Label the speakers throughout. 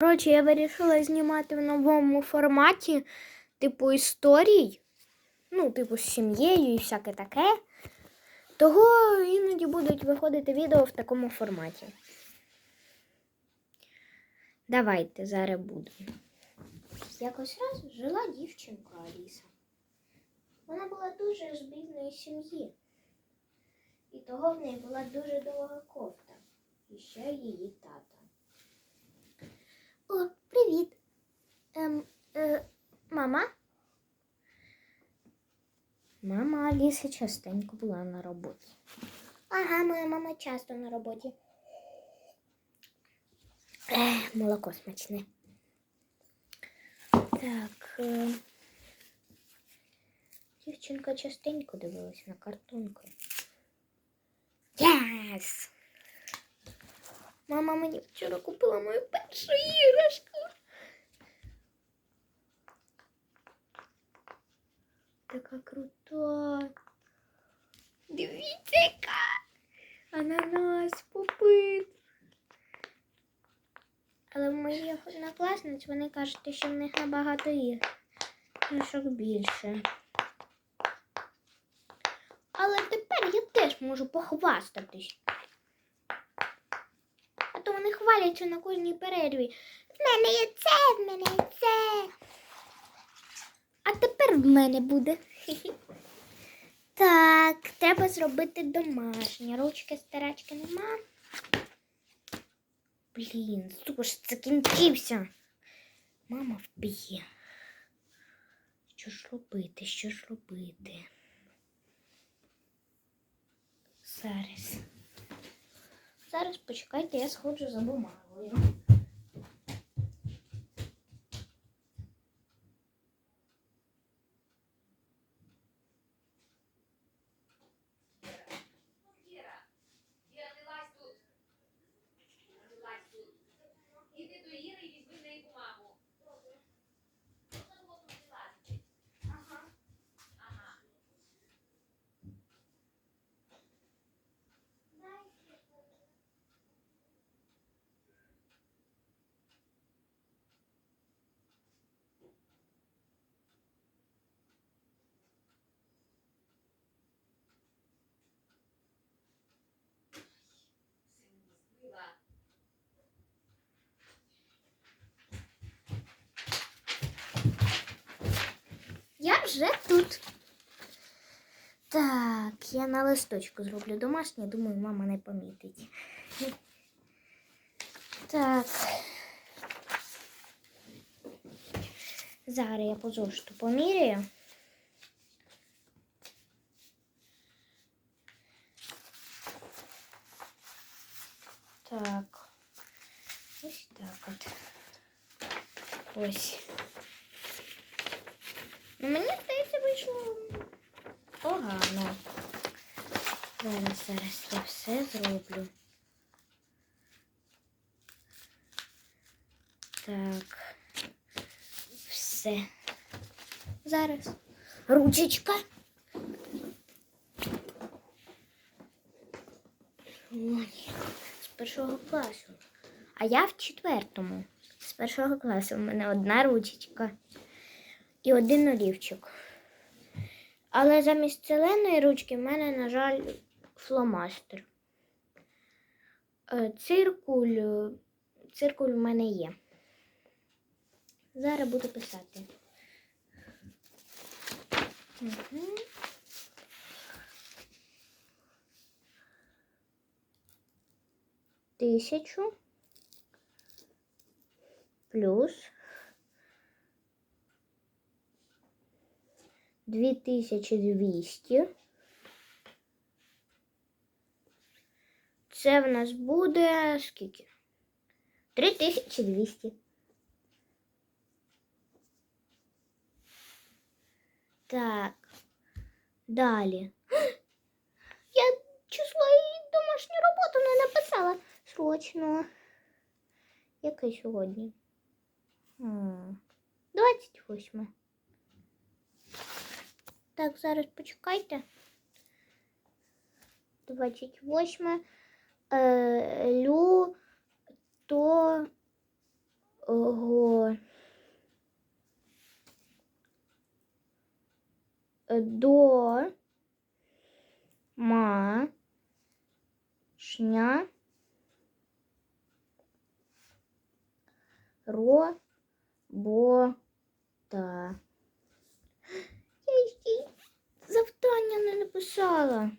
Speaker 1: Коротше, я вирішила знімати в новому форматі, типу, історій. Ну, типу, з сім'єю і всяке таке. Того іноді будуть виходити відео в такому форматі. Давайте зараз будемо. Якось раз жила дівчинка Аліса. Вона була дуже з бідної сім'ї. І того в неї була дуже довга кофта. І ще її тата. О, привіт. Ем, е, мама? Мама Аліси частенько була на роботі. Ага, моя мама часто на роботі. Ех, молоко смачне. Так. Е, дівчинка частенько дивилась на картонки. Єс! Мама мені вчора купила мою першу іграшку. Така крута. Дивіться, яка. Ананас, попит. Але моїх однокласниць вони кажуть, що в них набагато іграшок більше. Але тепер я теж можу похвастатись. Хваляться на кожній перерві. В мене є це, в мене є це. А тепер в мене буде. Так, треба зробити домашнє. Ручки старачки нема. Блін, суш, закінчився. Мама вб'є. Що ж робити? Що ж робити? Зараз. Зараз почекайте, я сходжу за бумагою.
Speaker 2: Іра, Іра, не лазь тут. Не лазь тут. Іди до Іри і візьми в неї бумагу. Добре. Вона було тут не лазити. Ага. Ага. Сильно збила.
Speaker 1: Я вже тут. Так, я на листочку зроблю домашнє, думаю, мама не помітить. Так. Зараз я по зошту поміряю. Так. Ось так от. Ось. Ну, мені здається, вийшло погано. Зараз, зараз я все зроблю. Так. Все. Зараз. Ручечка. Ой, з першого класу. А я в четвертому. З першого класу в мене одна ручечка і один олівчик. Але замість зеленої ручки в мене, на жаль, фломастер. Е, Циркуль, е, циркуль в мене є. Зараз буду писати. Угу. Тисячу плюс 2200. Це в нас буде скільки? 3200. Так. Далі. Я число і домашню роботу не написала срочно. Яке сьогодні? М, 28. Так, зараз почекайте. 28 е, лю то Ого. До ма шня ро завдання не написала.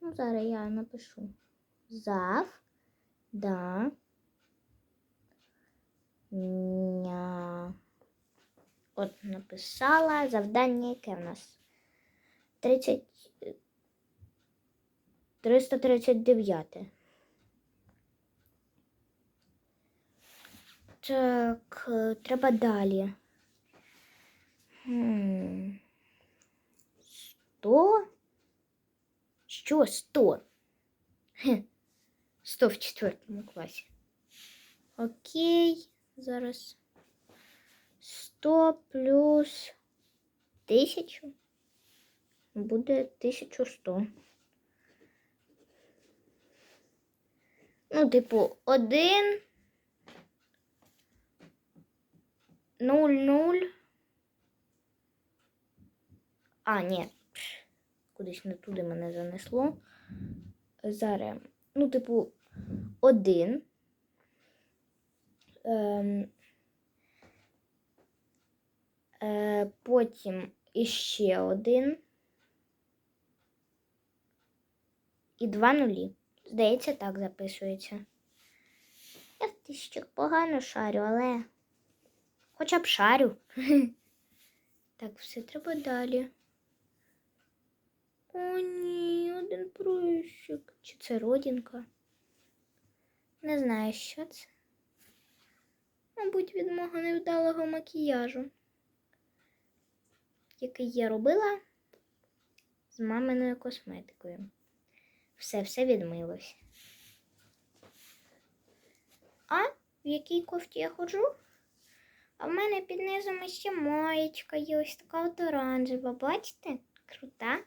Speaker 1: Ну, зараз я напишу. Зав да ня. От написала завдання, яке в нас 30 339. Так, е, треба далі. 100? Що 100? Хе. 100 в четвертому класі. Окей, зараз 100 плюс 1000 буде 1100. Ну, типу, 1 0 0 А, ні. Кудись не туди мене занесло. Зараз. Ну, типу, 1 Ем, е, потім іще один. І два нулі. Здається, так записується. Я в тисячах погано шарю, але хоча б шарю. Так, все треба далі. О, ні, один прыщик. Чи це родинка? Не знаю, що це. Мабуть, від мого невдалого макіяжу, який я робила з маминою косметикою. Все все відмилось. А в якій кофті я ходжу? А в мене під низом ще маєчка є ось така от оранжева. Бачите? Крута?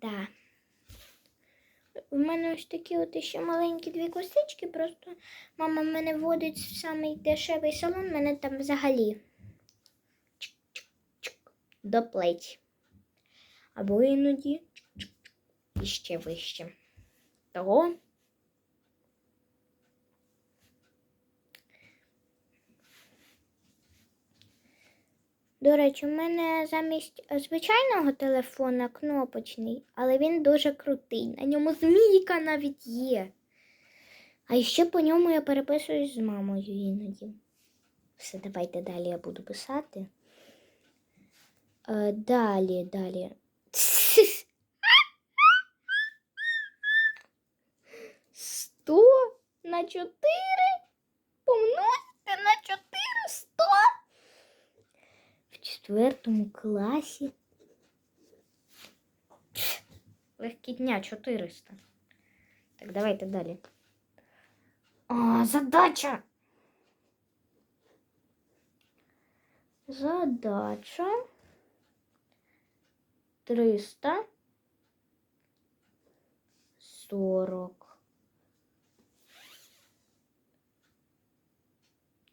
Speaker 1: Да. У мене ось такі от ще маленькі дві косички, просто мама мене водить в самий дешевий салон, мене там взагалі чик-чик-чик до плеч. Або іноді чик-чик-чик і ще вище. Того. До речі, у мене замість е, звичайного телефона кнопочний, але він дуже крутий. На ньому змійка навіть є. А ще по ньому я переписуюсь з мамою іноді. Все, давайте далі я буду писати. Е, далі, далі. Сто на чотири помножте на чотири сто четвертому класі. Легкі дня 400. Так, давайте далі. А, задача. Задача. 340.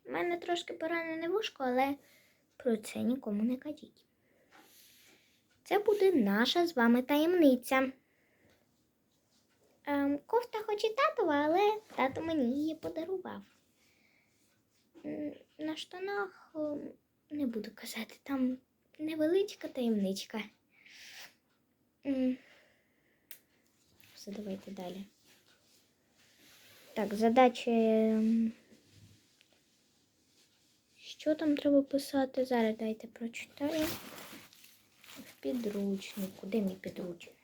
Speaker 1: У мене трошки поранене вушко, але про це нікому не кажіть. Це буде наша з вами таємниця. Ем, кофта хоч і татова, але тато мені її подарував. На штанах ем, не буду казати, там невеличка таємничка. Все, давайте далі. Так, задача. Що там треба писати? Зараз дайте прочитаю. В підручнику. Де мій підручник?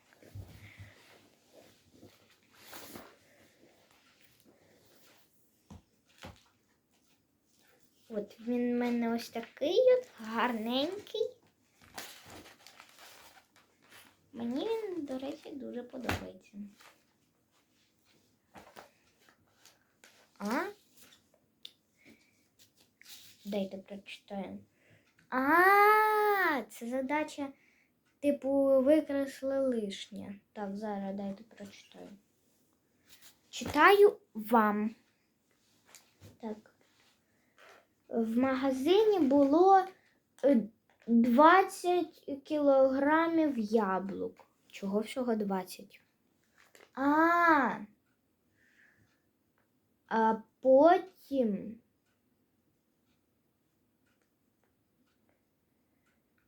Speaker 1: От він в мене ось такий от гарненький. Мені він, до речі, дуже подобається. А? Дайте прочитаю. А, це задача, типу, викресли лишнє. Так, зараз дайте прочитаю. Читаю вам. Так. В магазині було е, 20 кілограмів яблук. Чого всього 20? А. А потім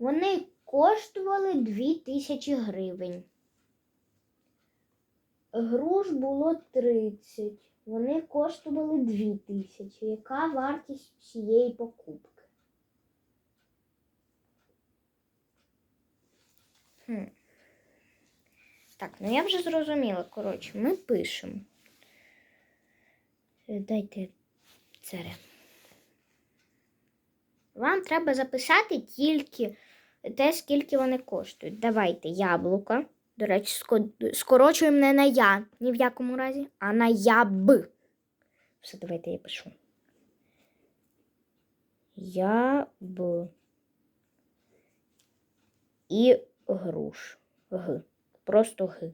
Speaker 1: вони коштували 2000 гривень. Груш було 30. Вони коштували 2000. Яка вартість цієї покупки? Хм. Так, ну я вже зрозуміла. Коротше, ми пишемо. Е, Дайте це. Вам треба записати тільки те, скільки вони коштують. Давайте яблука. До речі, скорочуємо не на я ні в якому разі, а на яб. Все, давайте я пишу. Яб. І груш. Г. Просто г.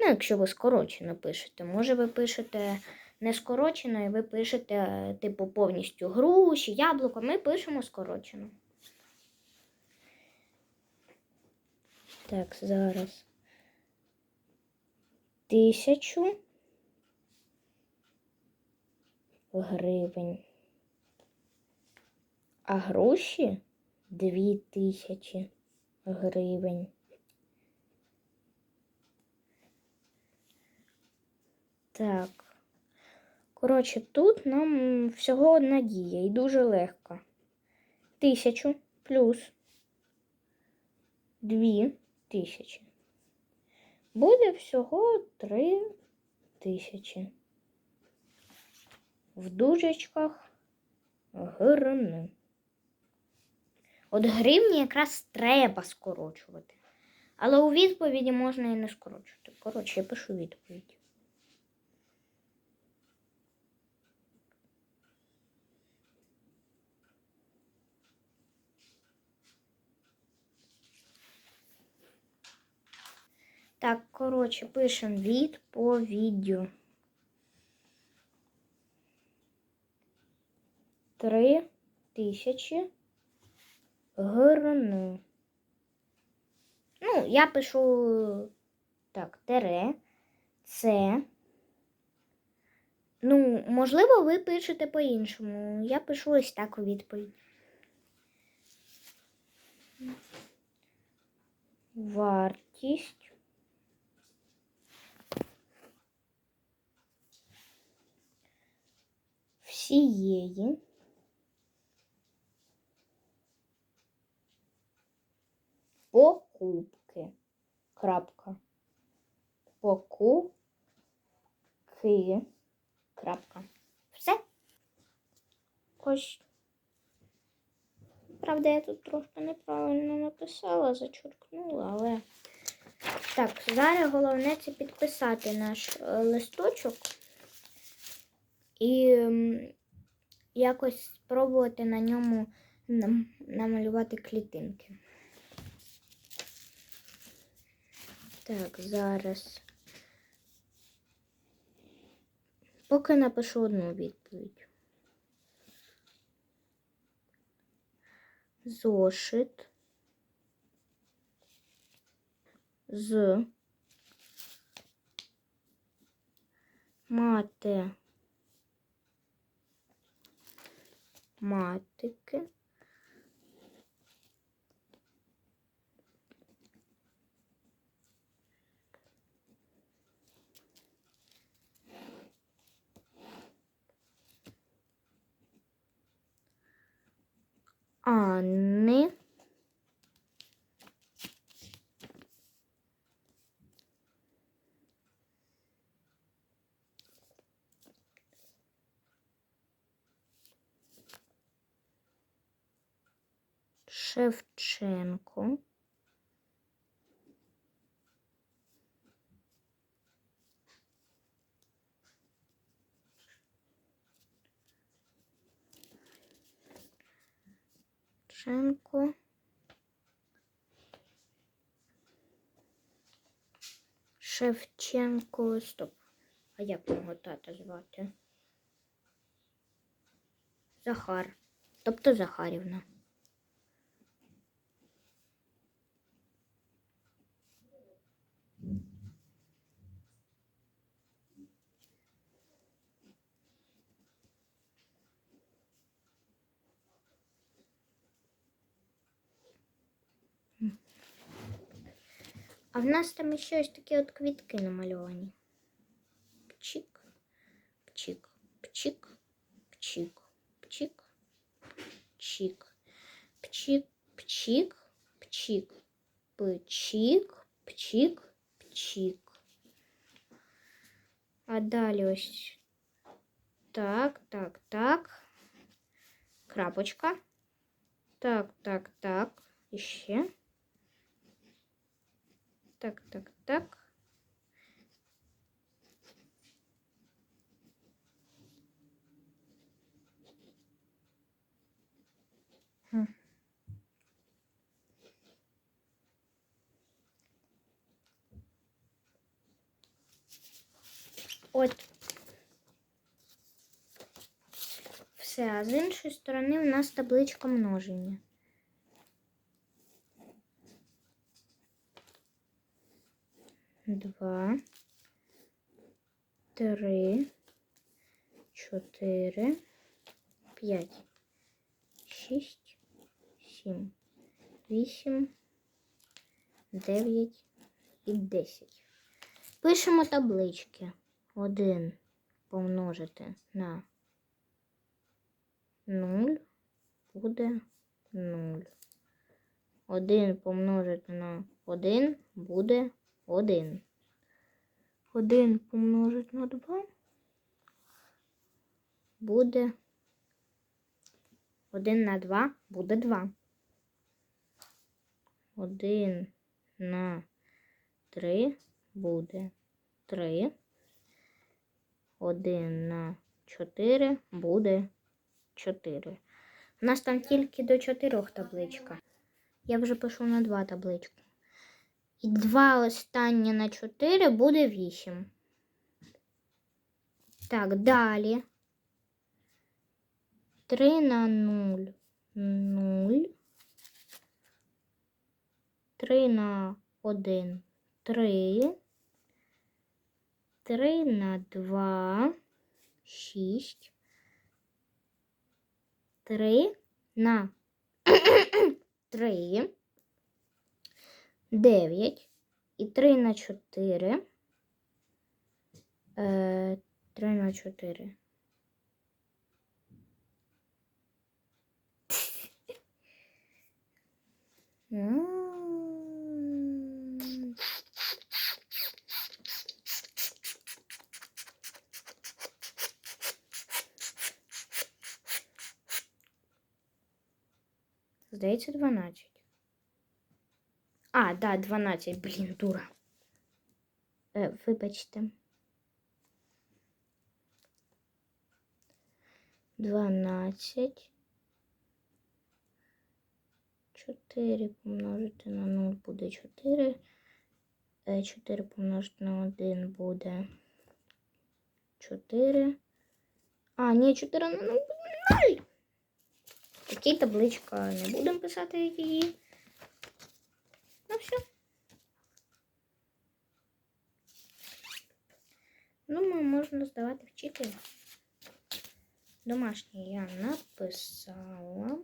Speaker 1: Ну, якщо ви скорочено пишете. Може, ви пишете не скорочено, і ви пишете, типу, повністю груші, яблуко. Ми пишемо скорочено. Так, зараз. Тисячу гривень. А гроші дві тисячі гривень. Так. Коротше, тут нам всього одна дія і дуже легко. Тисячу плюс дві тисячі. Буде всього три тисячі. В дужечках гривни. От гривні якраз треба скорочувати. Але у відповіді можна і не скорочувати. Коротше, я пишу відповідь. Так, коротше, пишемо відповіддю. Три тисячі гривень. Ну, я пишу так, тере, це. Ну, можливо, ви пишете по-іншому. Я пишу ось так у відповідь. Вартість. Всієї покупки. Крапка. Покупки. Крапка. Все. Ось. Правда, я тут трошки неправильно написала, зачеркнула, але. Так, зараз головне це підписати наш е, листочок і якось спробувати на ньому намалювати клітинки. Так, зараз. Поки напишу одну відповідь. Зошит з мате матики. Анни. Шевченко. Шевченко. Шевченко. Стоп. А як мого тата звати? Захар. Тобто Захарівна. А в нас там ще ось такі от квітки намальовані. Пчик, пчик, пчик, пчик, пчик, пчик, пчик, пчик, пчик, пчик, пчик, пчик. А далі ось так, так, так. Крапочка. Так, так, так. Іще. Так, так, так. Хм. От. Все, а з іншої сторони у нас табличка множення. Два, три, чотири, п'ять, шість, сім, вісім, дев'ять і десять. Пишемо таблички. Один помножити на нуль буде нуль. Один помножити на один буде один. Один помножити на два буде. Один на два буде два. Один на три буде три. Один на чотири буде чотири. У нас там тільки до чотирьох табличка. Я вже пишу на два табличку. І два останні на 4 буде 8. Так, далі. 3 на 0 0. 3 на 1 3. 3 на 2 6. 3 на 3. 9 і 3 на 4. Е, 3 на 4. Здається, 12. А, да, 12, блін, дура. Е, вибачте. 12. 4 помножити на 0 буде 4. 4 помножити на 1 буде 4. А, ні, 4 на 0 буде 0. Такій табличка не будемо писати її. Ну все. Думаю, можна здавати вчителя. Домашнє я написала.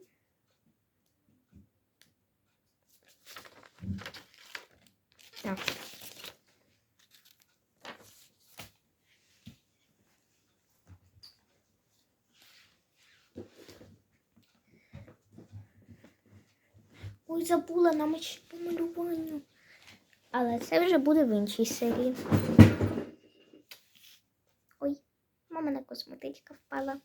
Speaker 1: Так. Забула нам мечі по малюванню. Але це вже буде в іншій серії. Ой, мама на косметичка впала.